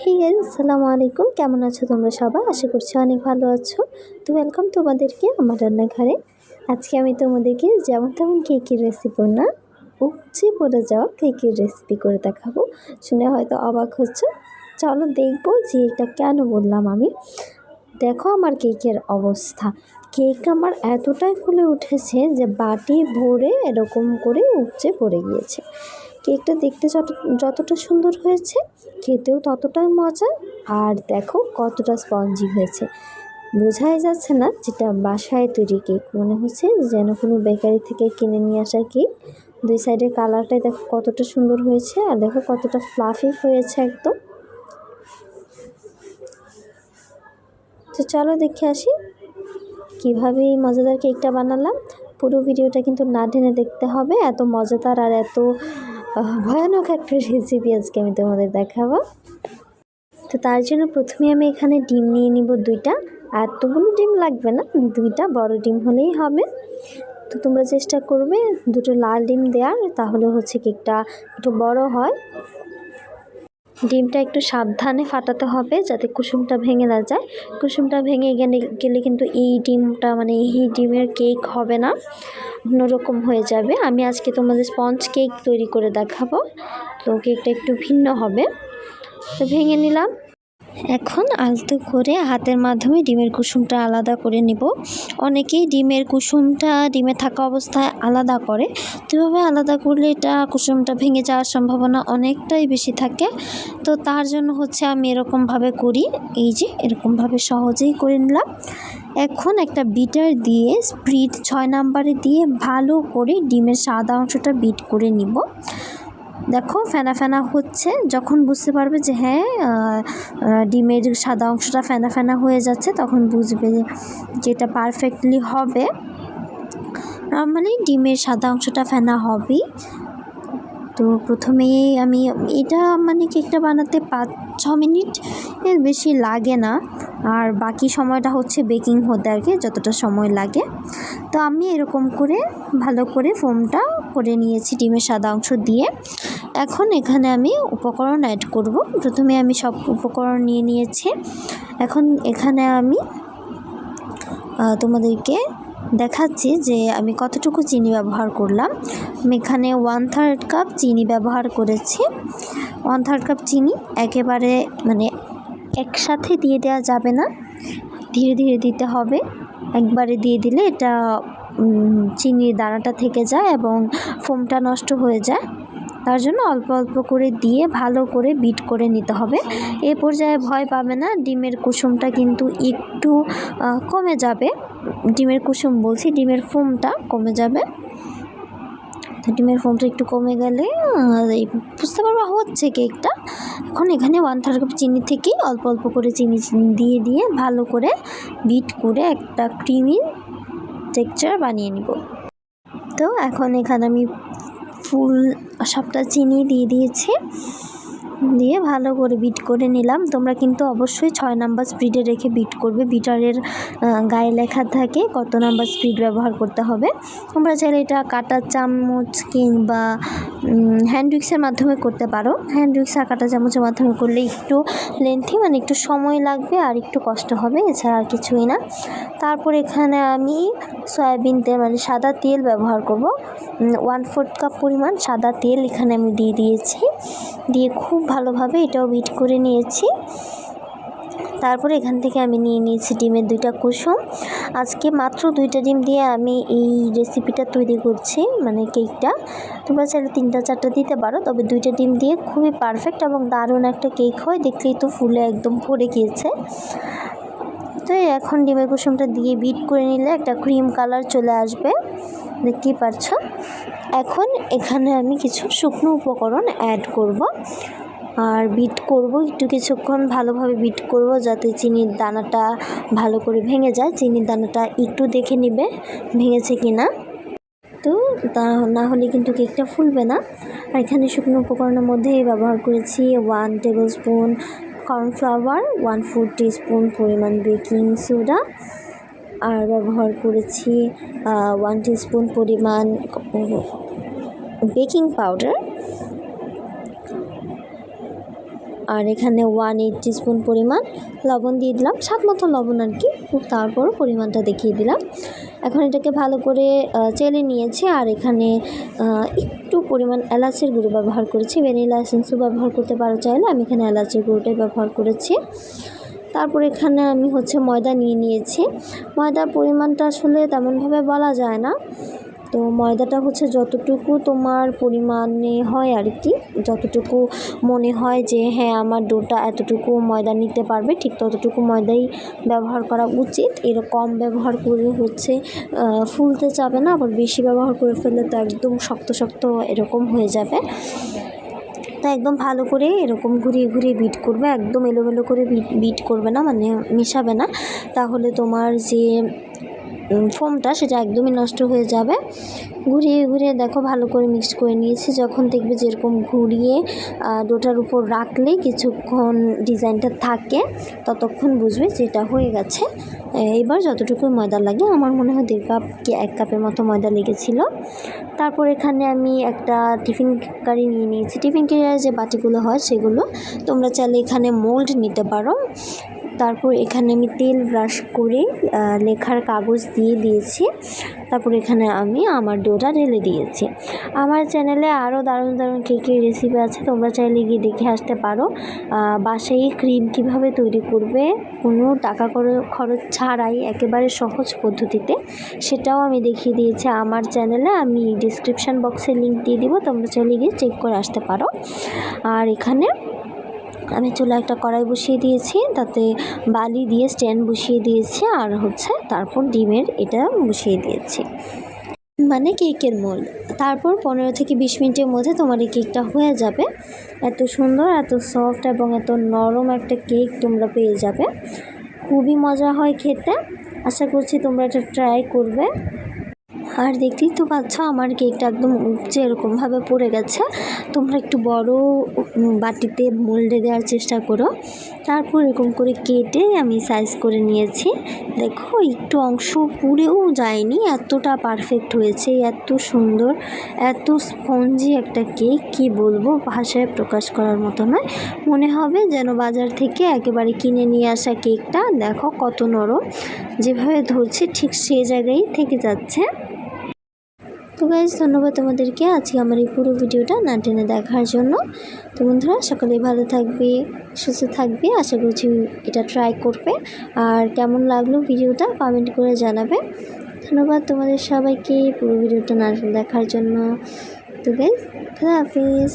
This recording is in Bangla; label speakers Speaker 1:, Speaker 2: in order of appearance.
Speaker 1: হে গাইজ আলাইকুম। কেমন আছো তোমরা সবাই? আশা করছি অনেক ভালো আছো। তো ওয়েলকাম তোমাদেরকে আমার রান্নাঘরে। আজকে আমি তোমাদেরকে যেমন তেমন কেকের রেসিপি না, উপচে পড়ে যাওয়া কেকের রেসিপি করে দেখাবো। শুনে হয়তো অবাক হচ্ছে। চলো দেখব যে এটা কেন বললাম আমি। দেখো আমার কেকের অবস্থা। কেক আমার এতটাই ফুলে উঠেছে যে বাটি ভরে এরকম করে উপচে পড়ে গিয়েছে। কেকটা দেখতে যত, যতটা সুন্দর হয়েছে, খেতেও ততটাই মজা আর দেখো কতটা স্পঞ্জি হয়েছে। বোঝাই যাচ্ছে না যেটা বাসায় তৈরি কেক। মনে হচ্ছে যেন কোনো বেকারি থেকে কিনে নিয়ে আসা কেক। দুই সাইডের কালারটাই দেখো কতটা সুন্দর হয়েছে আর দেখো কতটা ফ্লাফি হয়েছে একদম। তো চলো দেখে আসি কীভাবে এই মজাদার কেকটা বানালাম। পুরো ভিডিওটা কিন্তু না টেনে দেখতে হবে। এত মজাদার আর এত ভয়ানক একটা রেসিপি আজকে আমি তোমাদের দেখাবো। তো তার জন্য প্রথমে আমি এখানে ডিম নিয়ে নিব দুইটা। আর তোগুলো ডিম লাগবে না, দুইটা বড় ডিম হলেই হবে। তো তোমরা চেষ্টা করবে দুটো লাল ডিম দেওয়ার তাহলে হচ্ছে কেকটা একটু বড় হয়। ডিমটা একটু সাবধানে ফাটাতে হবে যাতে কুসুমটা ভেঙে না যায়। কুসুমটা ভেঙে গেলে গেলে কিন্তু এই ডিমটা মানে এই ডিমের কেক হবে না, অন্যরকম হয়ে যাবে। আমি আজকে তোমাদের স্পঞ্জ কেক তৈরি করে দেখাবো। তো কেকটা একটু ভিন্ন হবে। তো ভেঙে নিলাম। এখন আলতো করে হাতের মাধ্যমে ডিমের কুসুমটা আলাদা করে নেব। অনেকেই ডিমের কুসুমটা ডিমে থাকা অবস্থায় আলাদা করে। তো এভাবে আলাদা করলে এটা কুসুমটা ভেঙে যাওয়ার সম্ভাবনা অনেকটাই বেশি থাকে। তো তার জন্য হচ্ছে আমি এরকমভাবে করি। এই যে এরকমভাবে সহজেই করে নিলাম। এখন একটা বিটার দিয়ে স্প্রিড ছয় নাম্বারে দিয়ে ভালো করে ডিমের সাদা অংশটা বিট করে নিব। দেখো ফেনা ফেনা হচ্ছে, যখন বুঝতে পারবে যে হ্যাঁ ডিমের সাদা অংশটা ফেনা ফেনা হয়ে যাচ্ছে, তখন বুঝবে যে যেটা পারফেক্টলি হবে। নর্মালি ডিমের সাদা অংশটা ফেনা হবেই। তো প্রথমেই আমি এটা মানে কেকটা বানাতে পাঁচ, ছ মিনিট এর বেশি লাগে না। আর বাকি সময়টা হচ্ছে বেকিং হতে আর কি, যতটা সময় লাগে। তো আমি এরকম করে ভালো করে ফোমটা করে নিয়েছি ডিমের সাদা অংশ দিয়ে। এখন এখানে আমি উপকরণ অ্যাড করব। প্রথমে আমি সব উপকরণ নিয়ে নিয়েছি। এখন এখানে আমি তোমাদেরকে দেখাচ্ছি যে আমি কতটুকু চিনি ব্যবহার করলাম। আমি এখানে ওয়ান থার্ড কাপ চিনি ব্যবহার করেছি। ওয়ান থার্ড কাপ চিনি একেবারে মানে একসাথে দিয়ে দেওয়া যাবে না। ধীরে ধীরে দিতে হবে। একবারে দিয়ে দিলে এটা চিনির দানাটা থেকে যায় এবং ফোমটা নষ্ট হয়ে যায়। তার জন্য অল্প অল্প করে দিয়ে ভালো করে বিট করে নিতে হবে। এ পর্যায়ে ভয় পাবে না, ডিমের কুসুমটা কিন্তু একটু কমে যাবে। ডিমের কুসুম বলছি, ডিমের ফোমটা কমে যাবে। ডিমের ফোমটা একটু কমে গেলে বুঝতে পারবা হচ্ছে কেকটা। এখন এখানে ওয়ান থার্ড কাপ চিনি থেকেই অল্প অল্প করে চিনি দিয়ে দিয়ে ভালো করে বিট করে একটা ক্রিমি টেক্সচার বানিয়ে নিব। তো এখন এখানে আমি ফুল সবটা চিনি দিয়ে দিয়েছি। দিয়ে ভালো করে বিট করে নিলাম। তোমরা কিন্তু অবশ্যই ছয় নাম্বার স্পিডে রেখে বিট করবে। বিটারের গায়ে লেখা থাকে কত নাম্বার স্পিড ব্যবহার করতে হবে। তোমরা চাইলে এটা কাটা চামচ কিংবা হ্যান্ড উইক্সের মাধ্যমে করতে পারো। হ্যান্ড উইক্স আর কাটা চামচের মাধ্যমে করলে একটু লেন্থি মানে একটু সময় লাগবে আর একটু কষ্ট হবে, এছাড়া আর কিছুই না। তারপর এখানে আমি সয়াবিন তেল মানে সাদা তেল ব্যবহার করব। ওয়ান ফোর্থ কাপ পরিমাণ সাদা তেল এখানে আমি দিয়ে দিয়েছি। দিয়ে খুব ভালোভাবে এটাও বিট করে নিয়েছি। তারপরে এখান থেকে আমি নিয়ে নিয়েছি ডিমের দুইটা কুসুম। আজকে মাত্র দুইটা ডিম দিয়ে আমি এই রেসিপিটা তৈরি করছি মানে কেকটা। তোমরা চাইলে তিনটা, চারটা দিতে পারো, তবে দুইটা ডিম দিয়ে খুবই পারফেক্ট এবং দারুণ একটা কেক হয়। দেখলেই তো ফুলে একদম ভরে গিয়েছে। তো এখন ডিমের কুসুমটা দিয়ে বিট করে নিলে একটা ক্রিম কালার চলে আসবে। দেখতেই পারছ? এখন এখানে আমি কিছু শুকনো উপকরণ অ্যাড করব। আর বিট করব, একটু কিছুক্ষণ ভালোভাবে বিট করব যাতে চিনির দানাটা ভালো করে ভেঙে যায়। চিনির দানাটা একটু দেখে নিবে ভেঙেছে কি না তো তা না হলে কিন্তু কেকটা ফুলবে না। আর এখানে শুকনো উপকরণের মধ্যে ব্যবহার করেছি one tablespoon cornflour one four spoon পরিমাণ বেকিং সোডা আর ব্যবহার করেছি ওয়ান স্পুন পরিমাণ বেকিং পাউডার আর এখানে ওয়ান এইট স্পুন পরিমাণ লবণ দিয়ে দিলাম। স্বাদ মতো লবণ আর কি। তারপরও পরিমাণটা দেখিয়ে দিলাম। এখন এটাকে ভালো করে চেলে নিয়েছি। আর এখানে একটু পরিমাণ এলাচের গুঁড়ো ব্যবহার করেছি। ভ্যানিলা এসেন্সও ব্যবহার করতে পারো চাইলে। আমি এখানে এলাচের গুঁড়োটাই ব্যবহার করেছি। তারপর এখানে আমি হচ্ছে ময়দা নিয়ে নিয়েছি। ময়দার পরিমাণটা আসলে তেমনভাবে বলা যায় না। তো ময়দাটা হচ্ছে যতটুকু তোমার পরিমাণে হয় আর কি যতটুকু মনে হয় যে হ্যাঁ আমার ডোটা এতটুকু ময়দা নিতে পারবে, ঠিক ততটুকু ময়দাই ব্যবহার করা উচিত। এর কম ব্যবহার করে হচ্ছে ফুলতে যাবে না, আবার বেশি ব্যবহার করে ফেললে তো একদম শক্ত শক্ত এরকম হয়ে যাবে। তা একদম ভালো করে এরকম ঘুরিয়ে ঘুরিয়ে বিট করবে, একদম এলোমেলো করে বিট করবে না মানে মিশাবে না। তাহলে তোমার যে ফোমটা সেটা একদমই নষ্ট হয়ে যাবে। ঘুরিয়ে ঘুরিয়ে দেখো ভালো করে মিক্স করে নিয়েছি। যখন দেখবে যেরকম ঘুরিয়ে ডোটার উপর রাখলে কিছুক্ষণ ডিজাইনটা থাকে, ততক্ষণ বুঝবে যেটা হয়ে গেছে। এবার যতটুকু ময়দা লাগে, আমার মনে হয় দেড় কাপ কি এক কাপের মতো ময়দা লেগেছিলো। তারপর এখানে আমি একটা টিফিন কারি নিয়ে নিয়েছি। টিফিন কারির যে বাটিগুলো হয় সেগুলো তোমরা চাইলে এখানে মোল্ড নিতে পারো। তারপর এখানে আমি তেল ব্রাশ করে লেখার কাগজ দিয়ে দিয়েছি। তারপর এখানে আমি আমার ডোটা ঢেলে দিয়েছি। আমার চ্যানেলে আরও দারুণ দারুণ কেকের রেসিপি আছে, তোমরা চাইলে গিয়ে দেখে আসতে পারো। বাসায় ক্রিম কীভাবে তৈরি করবে, কোনো টাকা খর- খরচ ছাড়াই একেবারে সহজ পদ্ধতিতে, সেটাও আমি দেখিয়ে দিয়েছি আমার চ্যানেলে। আমি ডিসক্রিপশান বক্সে লিঙ্ক দিয়ে দিব, তোমরা চাইলে গিয়ে চেক করে আসতে পারো। আর এখানে আমি চুলা একটা কড়াই বসিয়ে দিয়েছি, তাতে বালি দিয়ে স্ট্যান্ড বসিয়ে দিয়েছি আর হচ্ছে তারপর ডিমের এটা বসিয়ে দিয়েছি। মানে কেকের মোল। তারপর পনেরো থেকে বিশ মিনিটের মধ্যে তোমার এই কেকটা হয়ে যাবে। এত সুন্দর, এত সফট এবং এত নরম একটা কেক তোমরা পেয়ে যাবে। খুবই মজা হয় খেতে। আশা করছি তোমরা এটা ট্রাই করবে। আর দেখতেই তো পাচ্ছ আমার কেকটা একদম উপচে এরকমভাবে পড়ে গেছে। তোমরা একটু বড় বাটিতে মোল্ডে দেওয়ার চেষ্টা করো। তারপর এরকম করে কেটে আমি সাইজ করে নিয়েছি। দেখো, একটু অংশ পুড়েও যায়নি, এতটা পারফেক্ট হয়েছে, এত সুন্দর, এত স্পঞ্জি একটা কেক, কি বলব? ভাষায় প্রকাশ করার মতো নয়। মনে হবে যেন বাজার থেকে একেবারে কিনে নিয়ে আসা কেকটা। দেখো কত নরম। যেভাবে ধরছে ঠিক সে জায়গায় থেকে যাচ্ছে। তো গাইজ ধন্যবাদ তোমাদেরকে আজকে আমার এই পুরো ভিডিওটা না টেনে দেখার জন্য। তো বন্ধুরা, সকলেই ভালো থাকবে, সুস্থ থাকবে, আশা করছি এটা ট্রাই করবে। আর কেমন লাগল ভিডিওটা কমেন্ট করে জানাবে। ধন্যবাদ তোমাদের সবাইকে পুরো ভিডিওটা না দেখার জন্য। তো গাইজ হাফিজ।